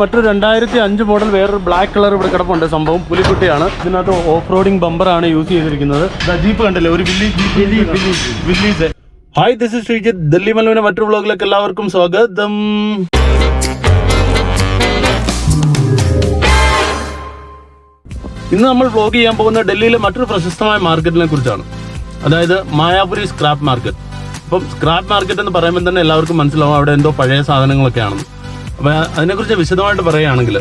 മറ്റൊരു രണ്ടായിരത്തി അഞ്ച് മോഡൽ വേറൊരു ബ്ലാക്ക് കളർ ഇവിടെ കിടപ്പുണ്ട്. സംഭവം പുലിക്കുട്ടിയാണ്. ഇതിനകത്ത് ഓഫ് റോഡിംഗ് ബമ്പറാണ് യൂസ് ചെയ്തിരിക്കുന്നത്. ജീപ്പ് കണ്ടല്ലേ? ഒരു village hi this is Sreejith. Dilli മലവിന്റെ മറ്റൊരു വ്ളോഗിലേക്ക് എല്ലാവർക്കും സ്വാഗതം. ഇന്ന് നമ്മൾ വ്ളോഗ് ചെയ്യാൻ പോകുന്ന ഡൽഹിയിലെ മറ്റൊരു പ്രശസ്തമായ മാർക്കറ്റിനെ കുറിച്ചാണ്. അതായത് മായാപുരി സ്ക്രാപ്പ് മാർക്കറ്റ് അപ്പം സ്ക്രാപ്പ് മാർക്കറ്റ് എന്ന് പറയുമ്പോൾ തന്നെ എല്ലാവർക്കും മനസ്സിലാവും അവിടെ എന്തോ പഴയ സാധനങ്ങളൊക്കെയാണെന്ന്. അപ്പം അതിനെക്കുറിച്ച് വിശദമായിട്ട് പറയുകയാണെങ്കിൽ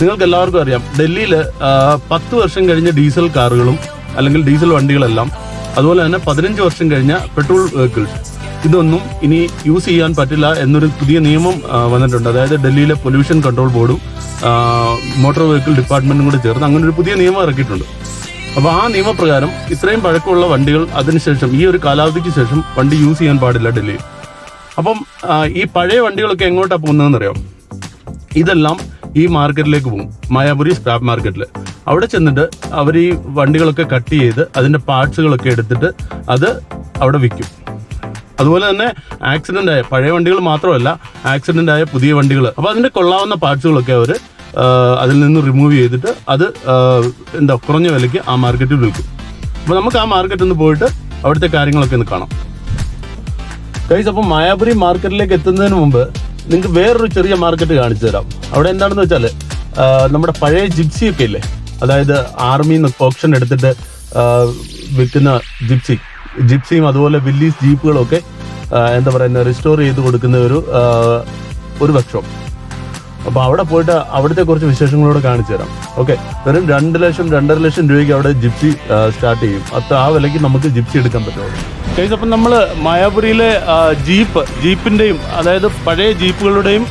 നിങ്ങൾക്ക് എല്ലാവർക്കും അറിയാം ഡൽഹിയിൽ പത്ത് വർഷം കഴിഞ്ഞ ഡീസൽ കാറുകളും അല്ലെങ്കിൽ ഡീസൽ വണ്ടികളെല്ലാം അതുപോലെ തന്നെ പതിനഞ്ച് വർഷം കഴിഞ്ഞ പെട്രോൾ വെഹിക്കിൾസ്. ഇതൊന്നും ഇനി യൂസ് ചെയ്യാൻ പറ്റില്ല എന്നൊരു പുതിയ നിയമം വന്നിട്ടുണ്ട്. അതായത് ഡൽഹിയിലെ പൊല്യൂഷൻ കൺട്രോൾ ബോർഡും മോട്ടോർ വെഹിക്കിൾ ഡിപ്പാർട്ട്മെന്റും കൂടി ചേർന്ന് അങ്ങനെ ഒരു പുതിയ നിയമം ഇറക്കിയിട്ടുണ്ട്. അപ്പോൾ ആ നിയമപ്രകാരം ഇത്രയും പഴക്കമുള്ള വണ്ടികൾ അതിനുശേഷം ഈ ഒരു കാലാവധിക്ക് ശേഷം വണ്ടി യൂസ് ചെയ്യാൻ പാടില്ല ഡൽഹിയിൽ. അപ്പം ഈ പഴയ വണ്ടികളൊക്കെ എങ്ങോട്ടാണ് പോകുന്നതെന്ന് അറിയാം ഇതെല്ലാം ഈ മാർക്കറ്റിലേക്ക് പോകും. മായാപുരി സ്ക്രാപ്പ് മാർക്കറ്റിൽ അവിടെ ചെന്നിട്ട് അവർ ഈ വണ്ടികളൊക്കെ കട്ട് ചെയ്ത് അതിന്റെ പാർട്സുകളൊക്കെ എടുത്തിട്ട് അത് അവിടെ വിൽക്കും. അതുപോലെ തന്നെ ആക്സിഡന്റ് ആയ പഴയ വണ്ടികൾ മാത്രമല്ല ആക്സിഡന്റ് ആയ പുതിയ വണ്ടികൾ. അപ്പോൾ അതിന്റെ കൊള്ളാവുന്ന പാർട്സുകളൊക്കെ അവർ അതിൽ നിന്ന് റിമൂവ് ചെയ്തിട്ട് അത് എന്താ കുറഞ്ഞ വിലയ്ക്ക് ആ മാർക്കറ്റിൽ വിൽക്കും. അപ്പോൾ നമുക്ക് ആ മാർക്കറ്റിൽ നിന്ന് പോയിട്ട് അവിടുത്തെ കാര്യങ്ങളൊക്കെ ഒന്ന് കാണാം. ഗൈസ് അപ്പം മായാപുരി മാർക്കറ്റിലേക്ക് എത്തുന്നതിന് മുമ്പ് നിങ്ങൾക്ക് വേറൊരു ചെറിയ മാർക്കറ്റ് കാണിച്ചു തരാം. അവിടെ എന്താണെന്ന് വെച്ചാൽ നമ്മുടെ പഴയ ജിപ്സി ഒക്കെ ഇല്ലേ? അതായത് ആർമിന്ന് ഓപ്ഷൻ എടുത്തിട്ട് വിൽക്കുന്ന ജിപ്സി ജിപ്സിയും അതുപോലെ വില്ലീസ് ജീപ്പുകളും ഒക്കെ എന്താ പറയുന്ന റിസ്റ്റോർ ചെയ്ത് കൊടുക്കുന്ന ഒരു ഒരു വർക്ക്ഷോപ്പ് അപ്പോൾ അവിടെ പോയിട്ട് അവിടുത്തെ കുറച്ച് വിശേഷങ്ങളോട് കാണിച്ചു തരാം. ഓക്കെ വെറും രണ്ട് ലക്ഷം രണ്ടര ലക്ഷം രൂപയ്ക്ക് അവിടെ ജിപ്സി സ്റ്റാർട്ട് ചെയ്യും. അത്ര ആ വിലയ്ക്ക് നമുക്ക് ജിപ്സി എടുക്കാൻ പറ്റുള്ളൂ കേസ് അപ്പം നമ്മൾ മായാപുരിയിലെ ജീപ്പ് ജീപ്പിന്റെയും അതായത് പഴയ ജീപ്പുകളുടെയും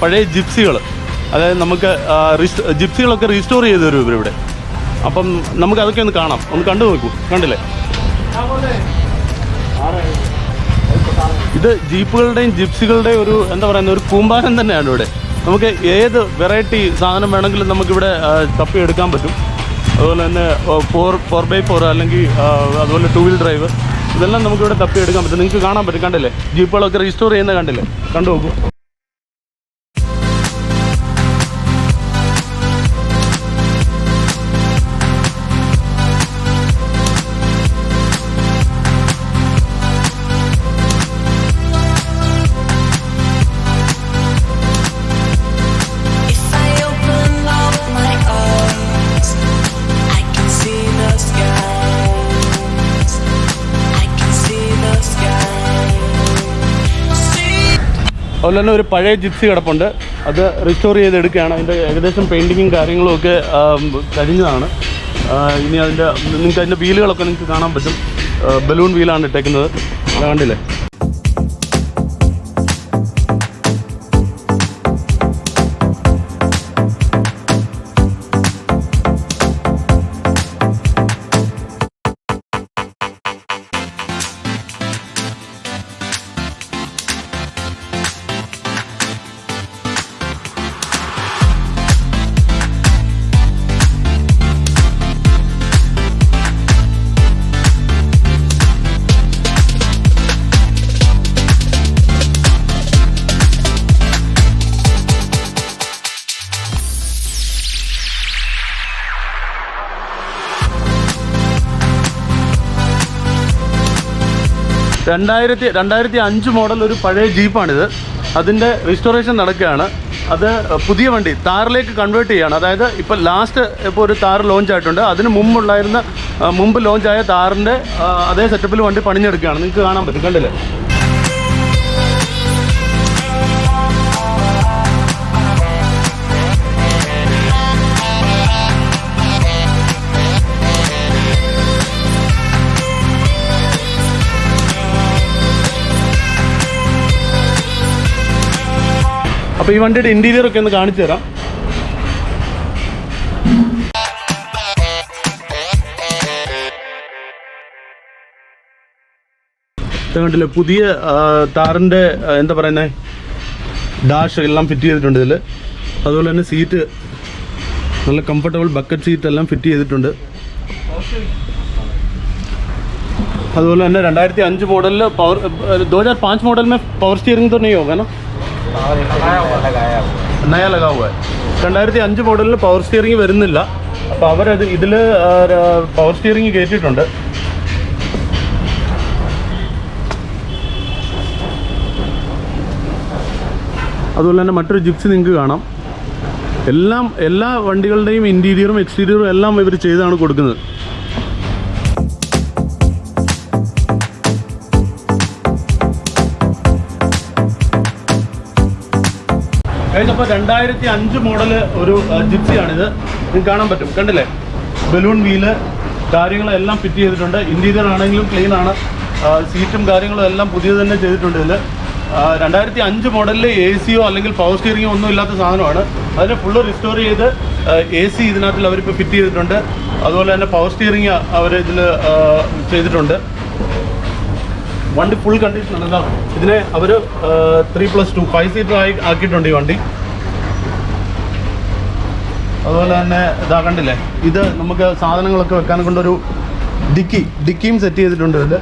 പഴയ ജിപ്സികൾ അതായത് നമുക്ക് ജിപ്സികളൊക്കെ റീസ്റ്റോർ ചെയ്ത് തരും ഇവരിവിടെ? അപ്പം നമുക്ക് അതൊക്കെ ഒന്ന് കാണാം. ഒന്ന് കണ്ടു നോക്കൂ. കണ്ടില്ലേ? ഇത് ജീപ്പുകളുടെയും ജിപ്സികളുടെയും ഒരു എന്താ പറയുന്ന ഒരു കൂമ്പാരം തന്നെയാണ് ഇവിടെ. നമുക്ക് ഏത് വെറൈറ്റി സാധനം വേണമെങ്കിലും നമുക്കിവിടെ കപ്പി തപ്പിയെടുക്കാൻ പറ്റും. അതുപോലെ തന്നെ ഫോർ ഫോർ ബൈ ഫോർ അല്ലെങ്കിൽ അതുപോലെ ടു വീൽ ഡ്രൈവ്. ഇതെല്ലാം നമുക്കിവിടെ തപ്പിയെടുക്കാൻ പറ്റും. നിങ്ങൾക്ക് കാണാൻ പറ്റും. കണ്ടില്ലേ? ജീപ്പുകളൊക്കെ റീസ്റ്റോർ ചെയ്യുന്ന കണ്ടില്ലേ? കണ്ടു നോക്കൂ. അതുപോലെ തന്നെ ഒരു പഴയ ജിപ്സി കിടപ്പുണ്ട്. അത് റിസ്റ്റോർ ചെയ്തെടുക്കുകയാണ്. അതിന്റെ ഏകദേശം പെയിന്റിങ്ങും കാര്യങ്ങളും ഒക്കെ കഴിഞ്ഞതാണ്. ഇനി അതിന്റെ നിങ്ങൾക്ക് അതിന്റെ വീലുകളൊക്കെ നിങ്ങൾക്ക് കാണാൻ പറ്റും. ബലൂൺ വീലാണ് ഇട്ടേക്കുന്നത്. കണ്ടില്ലേ? രണ്ടായിരത്തി രണ്ടായിരത്തി അഞ്ച് മോഡൽ ഒരു പഴയ ജീപ്പാണിത്. അതിന്റെ റിസ്റ്റോറേഷൻ നടക്കുകയാണ്. അത് പുതിയ വണ്ടി താറിലേക്ക് കൺവേർട്ട് ചെയ്യുകയാണ് അതായത് ഇപ്പോൾ ലാസ്റ്റ് ഇപ്പോൾ ഒരു താർ ലോഞ്ച് ആയിട്ടുണ്ട്. അതിന് മുമ്പുണ്ടായിരുന്ന മുമ്പ് ലോഞ്ചായ താറിന്റെ അതേ സെറ്റപ്പിൽ വണ്ടി പണിഞ്ഞെടുക്കുകയാണ്. നിങ്ങൾക്ക് കാണാൻ പറ്റും. കണ്ടില്ലേ? അപ്പോൾ ഈ വണ്ടിയുടെ ഇന്റീരിയർ ഒക്കെ ഒന്ന് കാണിച്ചു തരാം. കണ്ടില്ലേ പുതിയ താറിന്റെ എന്താ പറയുന്നത് ഡാഷ് എല്ലാം ഫിറ്റ് ചെയ്തിട്ടുണ്ട് ഇതിൽ. അതുപോലെ തന്നെ സീറ്റ് നല്ല കംഫർട്ടബിൾ ബക്കറ്റ് സീറ്റ് എല്ലാം ഫിറ്റ് ചെയ്തിട്ടുണ്ട്. അതുപോലെ തന്നെ രണ്ടായിരത്തി അഞ്ച് മോഡലിൽ പവർ ദോ ഹଜାର പാഞ്ച് മോഡലിന് പവർ സ്റ്റിയറിംഗ് തന്നെ യോഗ होगा ना लगाया हुआ लगाया हुआ നയ ലഗാ ഹുവ ഹൈ രണ്ടായിരത്തി അഞ്ച് മോഡലിൽ പവർ സ്റ്റിയറിംഗ് വരുന്നില്ല അപ്പോൾ അവരത് ഇതിൽ പവർ സ്റ്റിയറിംഗ് കയറ്റിയിട്ടുണ്ട് അതുപോലെ തന്നെ മറ്റൊരു ജിപ്സി നിങ്ങൾക്ക് കാണാം എല്ലാം എല്ലാ വണ്ടികളുടെയും ഇൻറ്റീരിയറും എക്സ്റ്റീരിയറും എല്ലാം ഇവർ ചെയ്താണ് കൊടുക്കുന്നത് കഴിഞ്ഞപ്പോൾ രണ്ടായിരത്തി അഞ്ച് മോഡൽ ഒരു ജിപ്സിയാണിത്. നിങ്ങൾക്ക് കാണാൻ പറ്റും. കണ്ടില്ലേ? ബലൂൺ വീൽ കാര്യങ്ങളെല്ലാം ഫിറ്റ് ചെയ്തിട്ടുണ്ട്. ഇന്റീരിയർ ആണെങ്കിലും ക്ലീൻ ആണ് സീറ്റും കാര്യങ്ങളും എല്ലാം പുതിയത് തന്നെ ചെയ്തിട്ടുണ്ട് ഇതിൽ രണ്ടായിരത്തി അഞ്ച് മോഡലിൽ എ സിയോ അല്ലെങ്കിൽ പവർ സ്റ്റിയറിംഗോ ഒന്നും ഇല്ലാത്ത സാധനമാണ്. അതിനെ ഫുള്ള് റിസ്റ്റോർ ചെയ്ത് എ സി ഇതിനകത്തിൽ അവരിപ്പോൾ ഫിറ്റ് ചെയ്തിട്ടുണ്ട്. അതുപോലെ തന്നെ പവർ സ്റ്റിയറിംഗ് അവർ ഇതിൽ ചെയ്തിട്ടുണ്ട്. വണ്ടി ഫുൾ കണ്ടീഷൻ അല്ല. ഇതിനെ അവർ three plus two five seater ആയി ആക്കിയിട്ടുണ്ട് ഈ വണ്ടി. അതുപോലെ തന്നെ ഇതാ കണ്ടില്ലേ ഇത് നമുക്ക് സാധനങ്ങളൊക്കെ വെക്കാൻ കൊണ്ടൊരു ഡിക്കി ഡിക്കിയും സെറ്റ് ചെയ്തിട്ടുണ്ട് ഇതിൽ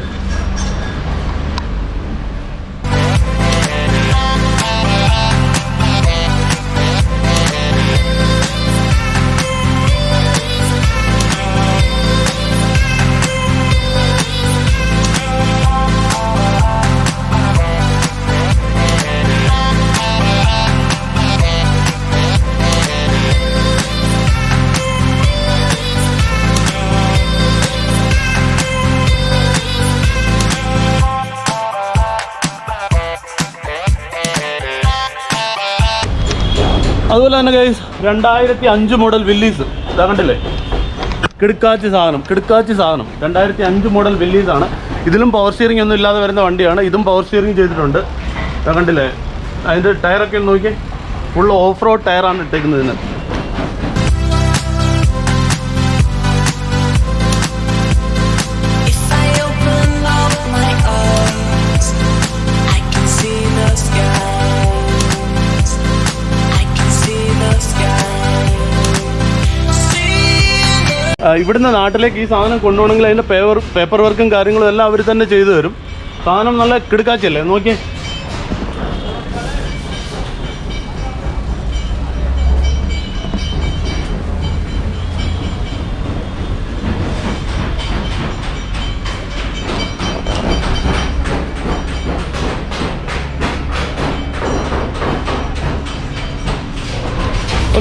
അതുപോലെ തന്നെ ഗൈസ് രണ്ടായിരത്തി അഞ്ച് മോഡൽ വില്ലീസ് ഇതാ കണ്ടില്ലേ? കിടുക്കാച്ചി സാധനം കിടുക്കാച്ചി സാധനം. രണ്ടായിരത്തി അഞ്ച് മോഡൽ വില്ലീസാണ് ഇതിലും പവർ സ്റ്റിയറിംഗ് ഒന്നും ഇല്ലാതെ വരുന്ന വണ്ടിയാണ്. ഇതും പവർ സ്റ്റിയറിംഗ് ചെയ്തിട്ടുണ്ട്. കണ്ടില്ലേ? അതിന്റെ ടയറൊക്കെ ഒന്ന് നോക്കിയേ. ഫുൾ ഓഫ് റോഡ് ടയറാണ് ഇട്ടേക്കുന്നത് ഇതിന്. ഇവിടുന്ന് നാട്ടിലേക്ക് ഈ സാധനം കൊണ്ടുപോകണമെങ്കിൽ അതിന്റെ പേപ്പർ പേപ്പർ വർക്കും കാര്യങ്ങളും എല്ലാം അവർ തന്നെ ചെയ്തു തരും. സാധനം നല്ല കിടുക്കാച്ചല്ലേ? നോക്കിയേ.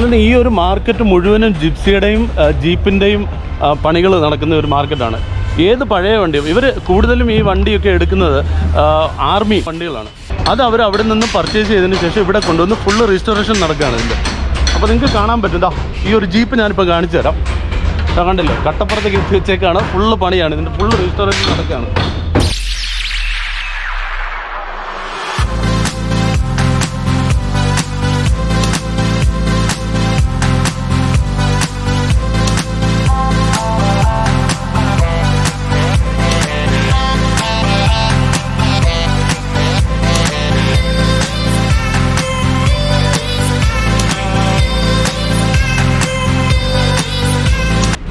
അതുകൊണ്ട് ഈ ഒരു മാർക്കറ്റ് മുഴുവനും ജിപ്സിയുടെയും ജീപ്പിന്റെയും പണികൾ നടക്കുന്ന ഒരു മാർക്കറ്റാണ്. ഏത് പഴയ വണ്ടിയും ഇവർ കൂടുതലും ഈ വണ്ടിയൊക്കെ എടുക്കുന്നത് ആർമി വണ്ടികളാണ്. അത് അവർ അവിടെ നിന്ന് പർച്ചേസ് ചെയ്തതിന് ശേഷം ഇവിടെ കൊണ്ടുവന്ന് ഫുള്ള് റീസ്റ്റോറേഷൻ നടക്കുകയാണ് ഇതിന്റെ അപ്പോൾ നിങ്ങൾക്ക് കാണാൻ പറ്റും ഈ ഒരു ജീപ്പ് ഞാനിപ്പോൾ കാണിച്ചു തരാം കണ്ടില്ലേ കട്ടപ്പുറത്തേക്ക് എത്തിച്ചേക്കാണ് ഫുള്ള് പണിയാണ് ഇതിന്റെ ഫുള്ള് റീസ്റ്റോറേഷൻ നടക്കുകയാണ്.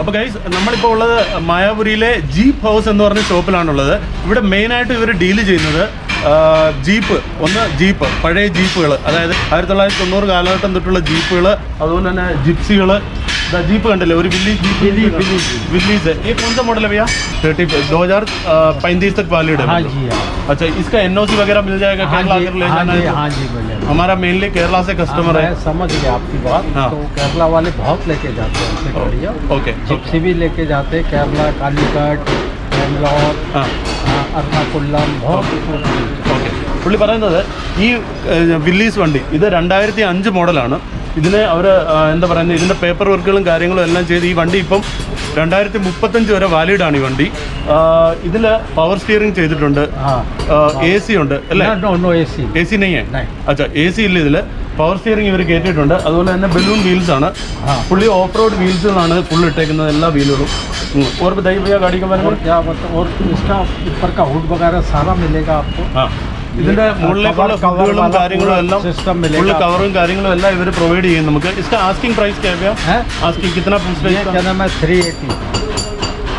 അപ്പോൾ ഗൈസ് നമ്മളിപ്പോൾ ഉള്ളത് മായാപുരിയിലെ ജീപ്പ് ഹൗസ് എന്ന് പറഞ്ഞ ഷോപ്പിലാണുള്ളത്. ഇവിടെ മെയിനായിട്ട് ഇവർ ഡീൽ ചെയ്യുന്നത് ജീപ്പ് ഒന്ന് ജീപ്പ് പഴയ ജീപ്പുകൾ അതായത് ആയിരത്തി തൊള്ളായിരത്തി തൊണ്ണൂറ് കാലഘട്ടം തൊട്ടുള്ള ജീപ്പുകൾ അതുപോലെ തന്നെ ജിപ്സികൾ ജീപ്പ് കണ്ടില്ലേ ഒരു വില്ലേജ് ജീപ്പ് विलीज है ये कौन सा मॉडल है भैया थर्टी दो हजार पैंतीस तक वैलिड है हाँ मतलब। जी हाँ अच्छा इसका एनओसी वगैरह मिल जाएगा हाँ केरला जी अगर ले हाँ जाना जी है तो? हाँ जी बोले हमारा मेनली केरला से कस्टमर है मैं समझ गया आपकी बात हाँ। तो केरला वाले बहुत लेके जाते हैं ऐसे गाड़ियाँ ओके जिप्सी भी लेके जाते हैं केरला कालीकट बेंगलोर हाँ हाँ, एर्नाकुलम बहुत ഓക്കെ പുള്ളി പറയുന്നത് ഈ ഏഹ്, വില്ലീസ് വണ്ടി ഇത് രണ്ടായിരത്തി അഞ്ച് മോഡലാണ് ഇതിന് അവർ എന്താ പറയുന്നത് ഇതിൻ്റെ പേപ്പർ വർക്കുകളും കാര്യങ്ങളും എല്ലാം ചെയ്ത് ഈ വണ്ടി ഇപ്പം രണ്ടായിരത്തി മുപ്പത്തഞ്ച് വരെ വാലിഡ് ആണ് ഈ വണ്ടി ഇതിൽ പവർ സ്റ്റിയറിംഗ് ചെയ്തിട്ടുണ്ട് हाँ എ സി ഉണ്ട് അല്ലേ no no A C A C നെയ്യേ नहीं അച്ഛാ എ സി ഇല്ല ഇതിൽ പവർ സ്റ്റിയറിംഗ് ഇവർ കയറ്റിയിട്ടുണ്ട് അതുപോലെ തന്നെ ബലൂൺ വീൽസ് ആണ് हाँ പുള്ളി ഓഫ് റോഡ് വീൽസിലാണ് ഫുൾ ഇട്ടേക്കുന്നത് എല്ലാ വീലുകളും ഓർ ബതായി ഭയ്യ ഗാഡി का बारे में और क्या मतलब और इसका ऊपर का हुड वगैरह सारा मिलेगा आपको ആ ഇതിന്റെ മുകളിലേക്കുള്ള cover- cover ഫുഡുകളും वाला കാര്യങ്ങളും पूरा എല്ലാം system मिलेगा ഫുള്ള് आपको। കവറും കാര്യങ്ങളും എല്ലാം ഇവർ പ്രൊവൈഡ് ചെയ്യും നമുക്ക് इसका आस्किंग प्राइस क्या है भैया है आस्किंग कितना पूछ ये रहे क्या नाम है थ्री एटी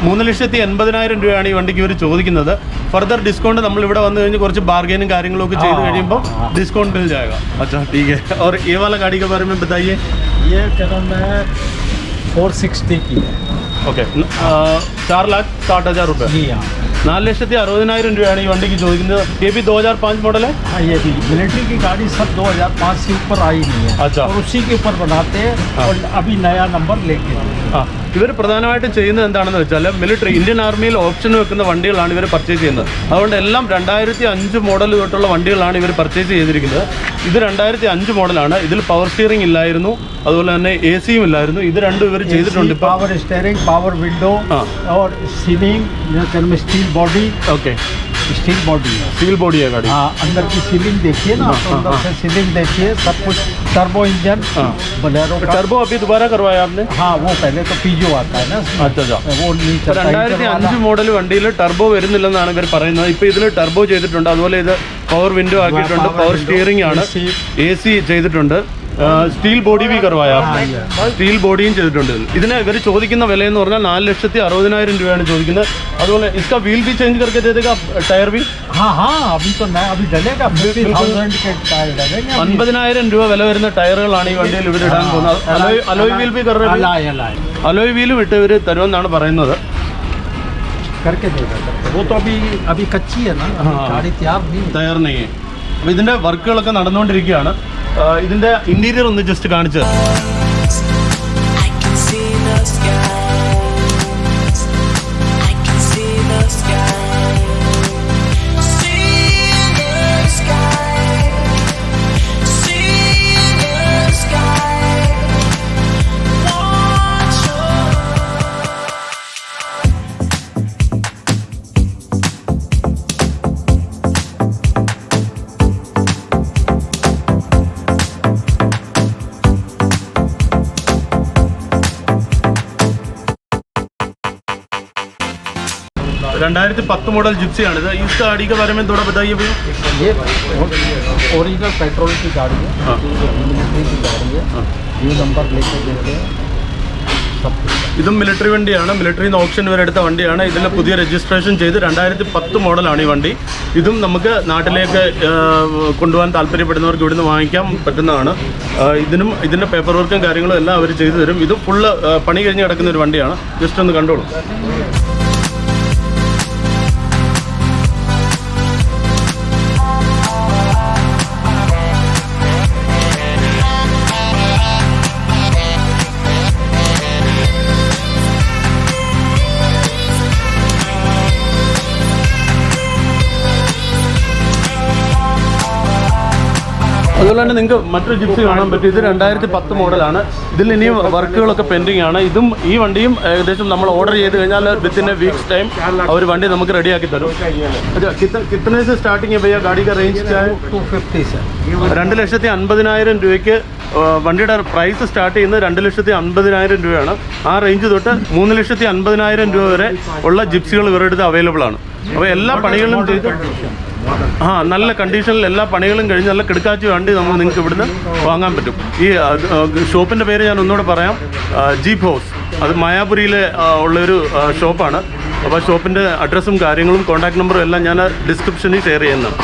മൂന്ന് ലക്ഷത്തി എൺപതിനായിരം രൂപയാണ് ഈ വണ്ടിക്ക് ഇവർ ചോദിക്കുന്നത് ഫർദർ ഡിസ്കൗണ്ട് നമ്മൾ ഇവിടെ വന്നു കഴിഞ്ഞ് കുറച്ച് ബാർഗൈനും കാര്യങ്ങളും ഒക്കെ ചെയ്ത് കഴിയുമ്പോൾ डिस्काउंट मिल जाएगा अच्छा ठीक है और ये वाला गाड़ी के बारे में बताइए ये क्या नाम है फोर सिक्सटी की है ഓക്കെ चार लाख साठ हज़ार रुपये जी हाँ നാല് ലക്ഷത്തി അറുപതിനായിരം രൂപയാണ് ഈ വണ്ടിക്ക് ചോദിക്കുന്നത് ये भी दो हज़ार पाँच मॉडल है हाँ ये भी मिलिट्री की गाड़ी सब 2005 से ऊपर आई नहीं है अच्छा। और उसी के ऊपर बनाते हैं और अभी नया नंबर लेके आए। ഇവർ പ്രധാനമായിട്ടും ചെയ്യുന്നത് എന്താണെന്ന് വെച്ചാൽ മിലിറ്ററി ഇന്ത്യൻ ആർമിയിൽ ഓപ്ഷൻ വെക്കുന്ന വണ്ടികളാണ് ഇവർ പർച്ചേസ് ചെയ്യുന്നത്. അതുകൊണ്ട് എല്ലാം രണ്ടായിരത്തി അഞ്ച് മോഡൽ തൊട്ടുള്ള വണ്ടികളാണ് ഇവർ പർച്ചേസ് ചെയ്തിരിക്കുന്നത്. ഇത് രണ്ടായിരത്തി അഞ്ച് മോഡലാണ് ഇതിൽ പവർ സ്റ്റിയറിംഗ് ഇല്ലായിരുന്നു. അതുപോലെ തന്നെ എ സിയും ഇല്ലായിരുന്നു. ഇത് രണ്ടും ഇവർ ചെയ്തിട്ടുണ്ട് power steering power window steel body okay Steel body okay steel body है സ്റ്റീൽ ബോഡിയാ ഗാഡി हाँ अंदर की सीलिंग देखिए ना हाँ, तो हाँ, अंदर हाँ। से सीलिंग देखिए सब कुछ टर्बो इंजन हाँ। बोलेरो का टर्बो अभी दोबारा करवाया आपने हाँ वो पहले तो पीजो आता है ना उसमें। अच्छा अच्छा वो नहीं चलता രണ്ടായിരത്തി इंजन അഞ്ച് वाला। മോഡൽ വണ്ടിയിൽ ടർബോ വരുന്നില്ലെന്നാണ് ഇവർ പറയുന്നത് ഇപ്പോൾ ഇതിൽ ടർബോ ചെയ്തിട്ടുണ്ട് അതുപോലെ ഇത് പവർ വിൻഡോ ആക്കിയിട്ടുണ്ട് power പവർ window, സ്റ്റിയറിംഗ് ആണ് AC. എ സി ചെയ്തിട്ടുണ്ട് സ്റ്റീൽ ബോഡി ബി കറവായ സ്റ്റീൽ ബോഡിയും ചെയ്തിട്ടുണ്ട് ഇതിൽ. ഇതിന് ഇവർ ചോദിക്കുന്ന വില എന്ന് പറഞ്ഞാൽ നാല് ലക്ഷത്തി അറുപതിനായിരം രൂപയാണ് ചോദിക്കുന്നത് അതുപോലെ ഇസ്ക വീൽ ബി ചേഞ്ച് करके दे देगा ടയർ ബി हाँ हाँ अभी तो नया अभी डलेगा फिफ्टी थाउजेंड के टायर डलेंगे अभी। അൻപതിനായിരം രൂപ വില വരുന്ന ടയറുകളാണ് ഈ വണ്ടിയിൽ ഇവർ ഇടാൻ പോകുന്നത് അലോയ് അലോയ് വീൽ ബി കറ अलाई अलाई അലോയ് വീലും ഇട്ട് ഇവർ തരുമെന്നാണ് പറയുന്നത് करके देगा करके। वो तो अभी अभी कच्ची है ना अभी हाँ। गाड़ी तैयार नहीं है ടയർ നെയ്യ് അപ്പോൾ ഇതിൻ്റെ വർക്കുകളൊക്കെ നടന്നുകൊണ്ടിരിക്കുകയാണ് ആ, ഇതിന്റെ ഇന്റീരിയർ ഒന്ന് ജസ്റ്റ് കാണിച്ചു രണ്ടായിരത്തി പത്ത് മോഡൽ ജിപ്സിയാണ് ഇത് ഈ ഗാഡിക്ക് बारे में थोड़ा बताइए भैया ये ओरिजिनल पेट्रोल की गाड़ी है हाँ। ये मिलिट्री की गाड़ी है हाँ। ये नंबर लेके देते हैं सब कुछ ഇതും മിലിറ്ററി വണ്ടിയാണ് മിലിറ്ററിയിൽ നിന്ന് ഓപ്ഷൻ വരെ എടുത്ത വണ്ടിയാണ് ഇതിൻ്റെ പുതിയ രജിസ്ട്രേഷൻ ചെയ്ത് രണ്ടായിരത്തി പത്ത് മോഡലാണ് ഈ വണ്ടി ഇതും നമുക്ക് നാട്ടിലേക്ക് ആ, കൊണ്ടുപോകാൻ താല്പര്യപ്പെടുന്നവർക്ക് ഇവിടുന്ന് വാങ്ങിക്കാൻ പറ്റുന്നതാണ് ആ, ഇതിനും ഇതിൻ്റെ പേപ്പർ വർക്കും കാര്യങ്ങളും എല്ലാം അവർ ചെയ്തു തരും ഇത് ഫുള്ള് പണി കഴിഞ്ഞ് കിടക്കുന്ന ഒരു വണ്ടിയാണ് ജസ്റ്റ് ഒന്ന് കണ്ടോളൂ അതുപോലെ തന്നെ നിങ്ങൾക്ക് മറ്റൊരു ജിപ്സി കാണാൻ പറ്റും. ഇത് രണ്ടായിരത്തി പത്ത് മോഡലാണ്. ഇതിൽ ഇനിയും വർക്കുകളൊക്കെ പെൻഡിങ് ആണ്. ഇതും ഈ വണ്ടിയും ഏകദേശം നമ്മൾ ഓർഡർ ചെയ്ത് കഴിഞ്ഞാൽ വിത്തിൻ എ വീക്സ് ടൈം അവർ വണ്ടി നമുക്ക് റെഡിയാക്കി തരും. കിത്തനേസ് से സ്റ്റാർട്ടിങ് ഭയ്യ? ഗാഡിക്ക് റേഞ്ച് രണ്ട് ലക്ഷത്തി അൻപതിനായിരം രൂപയ്ക്ക് വണ്ടിയുടെ പ്രൈസ് സ്റ്റാർട്ട് ചെയ്യുന്നത് രണ്ട് ലക്ഷത്തി അൻപതിനായിരം രൂപയാണ്. ആ റേഞ്ച് തൊട്ട് മൂന്ന് ലക്ഷത്തി അൻപതിനായിരം രൂപ വരെ ഉള്ള ജിപ്സികൾ ഇവരുടെ അടുത്ത് അവൈലബിൾ ആണ്. അപ്പോൾ എല്ലാ പണികളും ചെയ്ത് ആ നല്ല കണ്ടീഷനിൽ എല്ലാ പണികളും കഴിഞ്ഞ് നല്ല കിടക്കാച്ചി വണ്ടി നമ്മൾ നിങ്ങൾക്ക് ഇവിടുന്ന് വാങ്ങാൻ പറ്റും. ഈ ഷോപ്പിന്റെ പേര് ഞാൻ ഒന്നുകൂടെ പറയാം. Jeep House. അത് മായാപുരിയിലെ ഉള്ളൊരു ഷോപ്പാണ്. അപ്പോൾ ഷോപ്പിന്റെ അഡ്രസ്സും കാര്യങ്ങളും കോൺടാക്ട് നമ്പറും എല്ലാം ഞാൻ ഡിസ്ക്രിപ്ഷനിൽ ഷെയർ ചെയ്യുന്നതാണ്.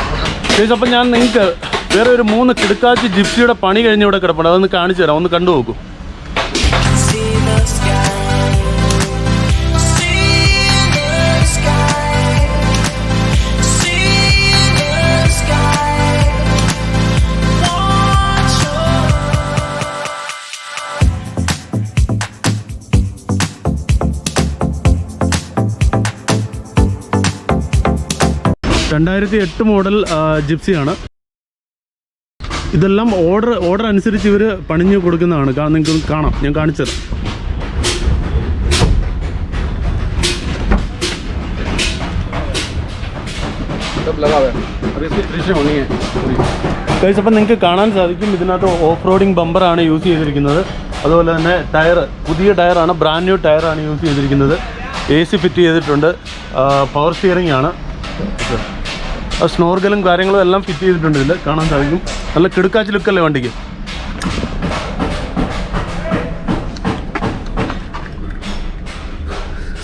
ചേച്ചി അപ്പം ഞാൻ നിങ്ങൾക്ക് വേറെ ഒരു മൂന്ന് കിടക്കാച്ചി ജിപ്സിയുടെ പണി കഴിഞ്ഞ് ഇവിടെ കിടപ്പുണ്ട്. അതൊന്ന് കാണിച്ചു തരാം. ഒന്ന് കണ്ടു നോക്കൂ രണ്ടായിരത്തി എട്ട് മോഡൽ ജിപ്സിയാണ്. ഇതെല്ലാം ഓർഡർ ഓർഡർ അനുസരിച്ച് ഇവർ പണിഞ്ഞു കൊടുക്കുന്നതാണ്. നിങ്ങൾക്ക് കാണാം. ഞാൻ കാണിച്ചത് കഴിച്ച് അപ്പം നിങ്ങൾക്ക് കാണാൻ സാധിക്കും ഇതിനകത്ത് ഓഫ് റോഡിങ് ബമ്പറാണ് യൂസ് ചെയ്തിരിക്കുന്നത്. അതുപോലെ തന്നെ ടയർ പുതിയ ടയറാണ് ബ്രാൻഡ് ന്യൂ ടയറാണ് യൂസ് ചെയ്തിരിക്കുന്നത്. എ സി ഫിറ്റ് ചെയ്തിട്ടുണ്ട്. പവർ സ്റ്റിയറിംഗ് ആണ്. സ്നോർഗലും കാര്യങ്ങളും എല്ലാം ഫിറ്റ് ചെയ്തിട്ടുണ്ട് ഇതിൽ കാണാൻ സാധിക്കും. നല്ല കിടുക്കാച്ച് ലുക്കല്ലേ വണ്ടിക്ക്?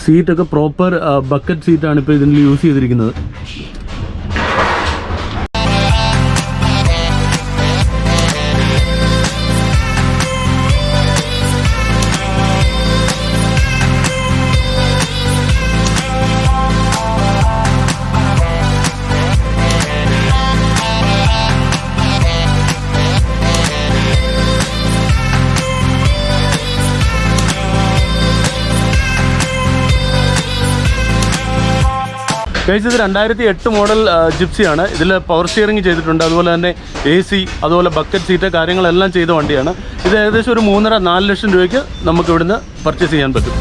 സീറ്റൊക്കെ പ്രോപ്പർ ബക്കറ്റ് സീറ്റാണ് ഇപ്പോൾ ഇതിൽ യൂസ് ചെയ്തിരിക്കുന്നത്. കഴിച്ച് ഇത് രണ്ടായിരത്തി എട്ട് മോഡൽ ജിപ്സിയാണ്. ഇതിൽ പവർ സ്റ്റിയറിംഗ് ചെയ്തിട്ടുണ്ട്. അതുപോലെ തന്നെ എ സി അതുപോലെ ബക്കറ്റ് സീറ്റ് കാര്യങ്ങളെല്ലാം ചെയ്ത വണ്ടിയാണ്. ഇത് ഏകദേശം ഒരു മൂന്നര നാല് ലക്ഷം രൂപയ്ക്ക് നമുക്ക് ഇവിടുന്ന് പർച്ചേസ് ചെയ്യാൻ പറ്റും.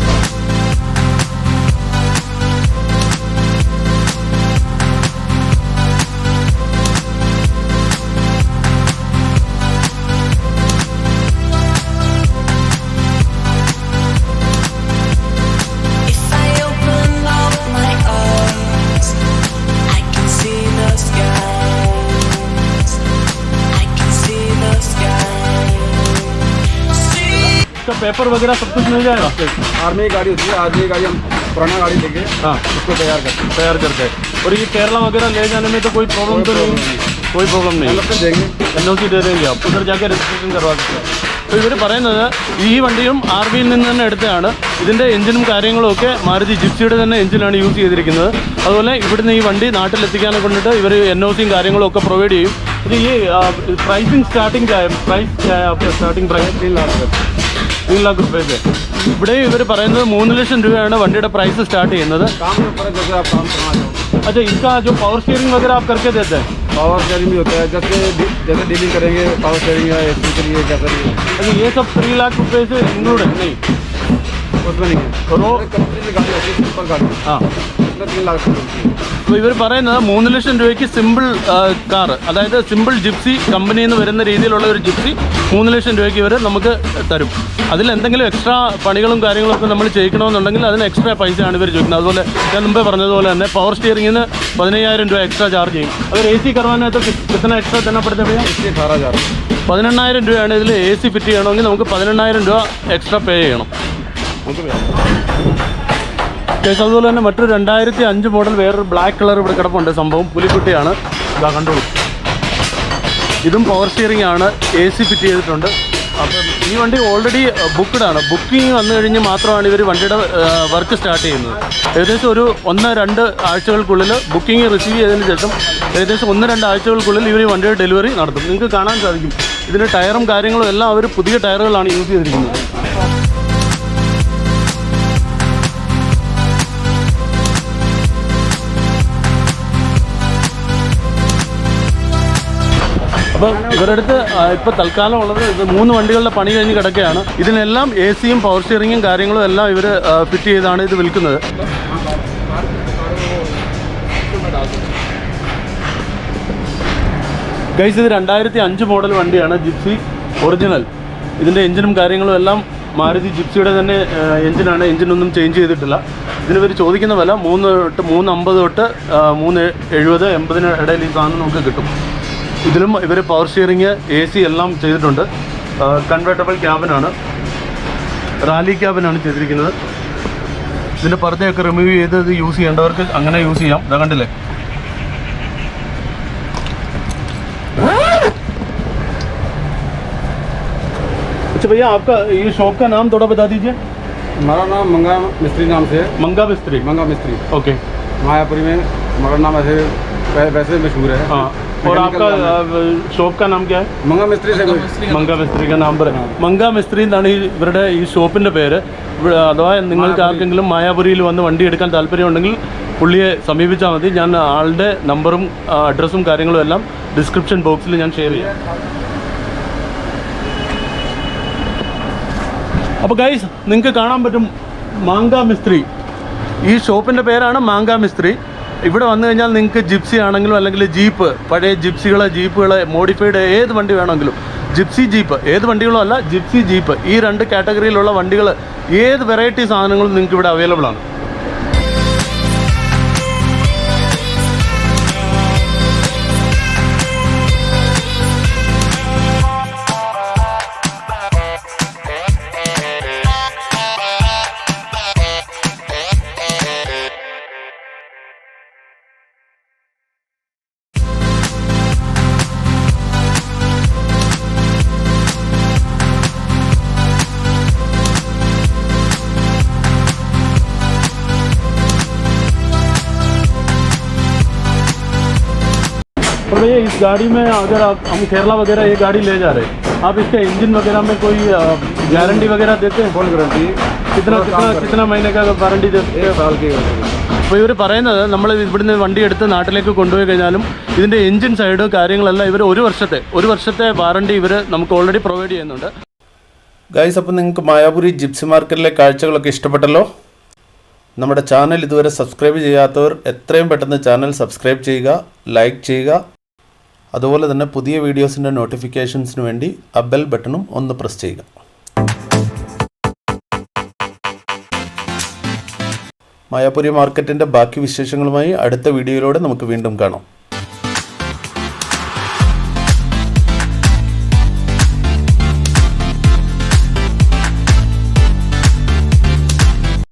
पेपर वगैरह सब कुछ मिल जाएगा आर्मी की गाड़ी होती है आर्मी की गाड़ी हम पुराना गाड़ी लेके हाँ उसको तैयार करते हैं तैयार करके और ये केरला वगैरह ले जाने में तो कोई प्रॉब्लम तो नहीं कोई प्रॉब्लम नहीं मतलब देंगे എൻ ഒ സി दे देंगे आप उधर जाके രജിസ്ട്രേഷൻ करवा सकते हैं അപ്പോൾ ഇവർ പറയുന്നത് ഈ വണ്ടിയും ആർ ബിയിൽ നിന്ന് തന്നെ എടുത്തതാണ് ഇതിൻ്റെ എഞ്ചിനും കാര്യങ്ങളും ഒക്കെ മാരുതി ജിപ്സിയുടെ തന്നെ എഞ്ചിനാണ് യൂസ് ചെയ്തിരിക്കുന്നത് അതുപോലെ ഇവിടുന്ന് ഈ വണ്ടി നാട്ടിലെത്തിക്കാനെ കൊണ്ടിട്ട് ഇവർ എൻ ഒ സിയും കാര്യങ്ങളും ഒക്കെ പ്രൊവൈഡ് ചെയ്യും ഇത് ഈ pricing starting price starting price तीन लाख रुपये तीन लाख रुपए से ഇവിടെ ഇവർ പറയുന്നത് മൂന്ന് ലക്ഷം രൂപയാണ് വണ്ടിയുടെ പ്രൈസ് സ്റ്റാർട്ട് ചെയ്യുന്നത് काम के ऊपर है, जैसे आप काम करना चाहो अच्छा इसका जो पावर स्टीयरिंग वगैरह आप करके देते हैं पावर शेयरिंग भी होता है जैसे डि- जैसे डीलिंग करेंगे पावर शेयरिंग या ए के लिए कैसा लिए अच्छा ये सब थ्री लाख रुपए से इंक्लूड है नहीं उसमें नहीं है और वो कंपनी की गाड़ी होती है सिंपल गाड़ी हाँ उसमें तीन लाख रुपये होती है। അപ്പോൾ ഇവർ പറയുന്നത് മൂന്ന് ലക്ഷം രൂപയ്ക്ക് സിമ്പിൾ കാർ അതായത് സിമ്പിൾ ജിപ്സി കമ്പനിയിൽ നിന്ന് വരുന്ന രീതിയിലുള്ള ഒരു ജിപ്സി മൂന്ന് ലക്ഷം രൂപയ്ക്ക് ഇവർ നമുക്ക് തരും. അതിൽ എന്തെങ്കിലും എക്സ്ട്രാ പണികളും കാര്യങ്ങളും ഒക്കെ നമ്മൾ ചെയ്യിക്കണമെന്നുണ്ടെങ്കിൽ അതിന് എക്സ്ട്രാ പൈസയാണ് ഇവർ ചോദിക്കുന്നത്. അതുപോലെ ഞാൻ മുമ്പേ പറഞ്ഞതുപോലെ തന്നെ പവർ സ്റ്റിയറിങ്ങിന് പതിനയ്യായിരം രൂപ എക്സ്ട്രാ ചാർജ് ചെയ്യും. അവർ എ സി കറവാനകത്ത് കിട്ടുന്ന എക്സ്ട്രാ തന്നെ പഠിച്ച പതിനെണ്ണായിരം രൂപയാണ് ഇതിൽ എ സി ഫിറ്റ് ചെയ്യണമെങ്കിൽ നമുക്ക് പതിനെണ്ണായിരം രൂപ എക്സ്ട്രാ പേ ചെയ്യണം. കേസ് അതുപോലെ തന്നെ മറ്റൊരു രണ്ടായിരത്തി അഞ്ച് മോഡൽ വേറൊരു ബ്ലാക്ക് കളർ ഇവിടെ കിടപ്പുണ്ട്. സംഭവം പുലിക്കുട്ടിയാണ്. ഇതാ കണ്ടോളൂ ഇതും പവർ സ്റ്റിയറിംഗ് ആണ്. എ സി ഫിറ്റ് ചെയ്തിട്ടുണ്ട്. അപ്പം ഈ വണ്ടി ഓൾറെഡി ബുക്ക്ഡ് ആണ്. ബുക്കിംഗ് വന്നു കഴിഞ്ഞ് മാത്രമാണ് ഇവർ വണ്ടിയുടെ വർക്ക് സ്റ്റാർട്ട് ചെയ്യുന്നത്. ഏകദേശം ഒരു ഒന്ന് രണ്ട് ആഴ്ചകൾക്കുള്ളിൽ ബുക്കിംഗ് റിസീവ് ചെയ്തതിന് ശേഷം ഏകദേശം ഒന്ന് രണ്ട് ആഴ്ചകൾക്കുള്ളിൽ ഇവർ വണ്ടിയുടെ ഡെലിവറി നടത്തും. നിങ്ങൾക്ക് കാണാൻ സാധിക്കും. ഇതിന്റെ ടയറും കാര്യങ്ങളും എല്ലാം അവർ പുതിയ ടയറുകളാണ് യൂസ് ചെയ്തിരിക്കുന്നത്. അപ്പം ഇവരുടെ അടുത്ത് ഇപ്പോൾ തൽക്കാലം ഉള്ളത് ഇത് മൂന്ന് വണ്ടികളുടെ പണി കഴിഞ്ഞ് കിടക്കുകയാണ്. ഇതിനെല്ലാം എ സിയും പവർ സ്റ്റിയറിങ്ങും കാര്യങ്ങളും എല്ലാം ഇവർ ഫിറ്റ് ചെയ്താണ് ഇത് വിൽക്കുന്നത്. ഗൈസ് ഇത് രണ്ടായിരത്തി അഞ്ച് മോഡൽ വണ്ടിയാണ് ജിപ്സി ഒറിജിനൽ ഇതിന്റെ എഞ്ചിനും കാര്യങ്ങളും എല്ലാം മാരുതി ജിപ്സിയുടെ തന്നെ എഞ്ചിനാണ്. എഞ്ചിനൊന്നും ചേഞ്ച് ചെയ്തിട്ടില്ല. ഇതിന് ഇവർ ചോദിക്കുന്ന വില മൂന്ന് തൊട്ട് മൂന്ന് അമ്പത് തൊട്ട് മൂന്ന് എഴുപത് എൺപതിന് ഇടയിൽ ഈ സാധനം നമുക്ക് കിട്ടും. ഇതിലും ഇവർ പവർ സ്റ്റിയറിങ് എ സി എല്ലാം ചെയ്തിട്ടുണ്ട് കൺവേർട്ടബിൾ ക്യാബിനാണ് റാലി ക്യാബിനാണ് ചെയ്തിരിക്കുന്നത് ഇതിൻ്റെ പർദ്ദയൊക്കെ റിമൂവ് ചെയ്ത് ഇത് യൂസ് ചെയ്യേണ്ടവർക്ക് അങ്ങനെ യൂസ് ചെയ്യാം ഇതാ കണ്ടില്ലേ अच्छा भैया आपका ये शॉप का नाम थोड़ा बता दीजिए हमारा नाम मंगा मिस्त्री नाम से है मंगा मिस्त्री मंगा मिस्त्री ओके मायापुरी में हमारा नाम ऐसे वै- वैसे मशहूर है हाँ और आपका अ, शॉप का नाम क्या है मंगा मिस्त्री से മങ്ക മിസ്ത്രിക്ക് നമ്പർ മങ്ക മിസ്ത്രി എന്നാണ് ഈ ഇവരുടെ ഈ ഷോപ്പിന്റെ പേര് ഇവിടെ അഥവാ നിങ്ങൾക്ക് ആർക്കെങ്കിലും മായാപുരിയിൽ വന്ന് വണ്ടി എടുക്കാൻ താല്പര്യമുണ്ടെങ്കിൽ പുള്ളിയെ സമീപിച്ചാൽ മതി ഞാൻ ആളുടെ നമ്പറും ആ, അഡ്രസ്സും കാര്യങ്ങളും എല്ലാം ഡിസ്ക്രിപ്ഷൻ ബോക്സിൽ ഞാൻ ഷെയർ ചെയ്യാം അപ്പോൾ ഗൈസ് നിങ്ങൾക്ക് കാണാൻ പറ്റും മാങ്ക മിസ്ത്രി ഈ ഷോപ്പിൻ്റെ പേരാണ് മാങ്ക മിസ്ത്രി ഇവിടെ വന്നു കഴിഞ്ഞാൽ നിങ്ങൾക്ക് ജിപ്സി ആണെങ്കിലും അല്ലെങ്കിൽ ജീപ്പ് പഴയ ജിപ്സികളെ ജീപ്പുകളെ മോഡിഫൈഡ് ഏത് വണ്ടി വേണമെങ്കിലും. ജിപ്സി ജീപ്പ് ഏത് വണ്ടികളും അല്ല ജിപ്സി ജീപ്പ്. ഈ രണ്ട് കാറ്റഗറിയിലുള്ള വണ്ടികൾ ഏത് വെറൈറ്റി സാധനങ്ങളും നിങ്ങൾക്ക് ഇവിടെ അവൈലബിൾ ആണ്. भैया इस गाड़ी में अगर आप हम केरला वगैरह ये गाड़ी ले जा रहे हैं आप इसके इंजन वगैरह में कोई गारंटी वगैरह देते हैं फुल गारंटी कितना कितना कितना महीने का वारंटी देते हैं एक साल की गारंटी അപ്പോൾ ഇവർ പറയുന്നത് നമ്മൾ ഇവിടുന്ന് വണ്ടി എടുത്ത് നാട്ടിലേക്ക് കൊണ്ടുപോയി കഴിഞ്ഞാലും ഇതിൻ്റെ എഞ്ചിൻ സൈഡ് കാര്യങ്ങളെല്ലാം ഇവർ ഒരു വർഷത്തെ ഒരു വർഷത്തെ വാറണ്ടി ഇവർ നമുക്ക് ഓൾറെഡി പ്രൊവൈഡ് ചെയ്യുന്നുണ്ട് ഗൈസ് അപ്പോൾ നിങ്ങൾക്ക് മായാപുരി ജിപ്സി മാർക്കറ്റിലെ കാഴ്ചകളൊക്കെ ഇഷ്ടപ്പെട്ടല്ലോ നമ്മുടെ ചാനൽ ഇതുവരെ സബ്സ്ക്രൈബ് ചെയ്യാത്തവർ എത്രയും പെട്ടെന്ന് ചാനൽ സബ്സ്ക്രൈബ് ചെയ്യുക ലൈക്ക് ചെയ്യുക അതുപോലെ തന്നെ പുതിയ വീഡിയോസിന്റെ നോട്ടിഫിക്കേഷൻസിന് വേണ്ടി ആ ബെൽ ബട്ടണും ഒന്ന് പ്രസ് ചെയ്യുക. മായാപുരി മാർക്കറ്റിന്റെ ബാക്കി വിശേഷങ്ങളുമായി അടുത്ത വീഡിയോയിലൂടെ നമുക്ക് വീണ്ടും കാണാം.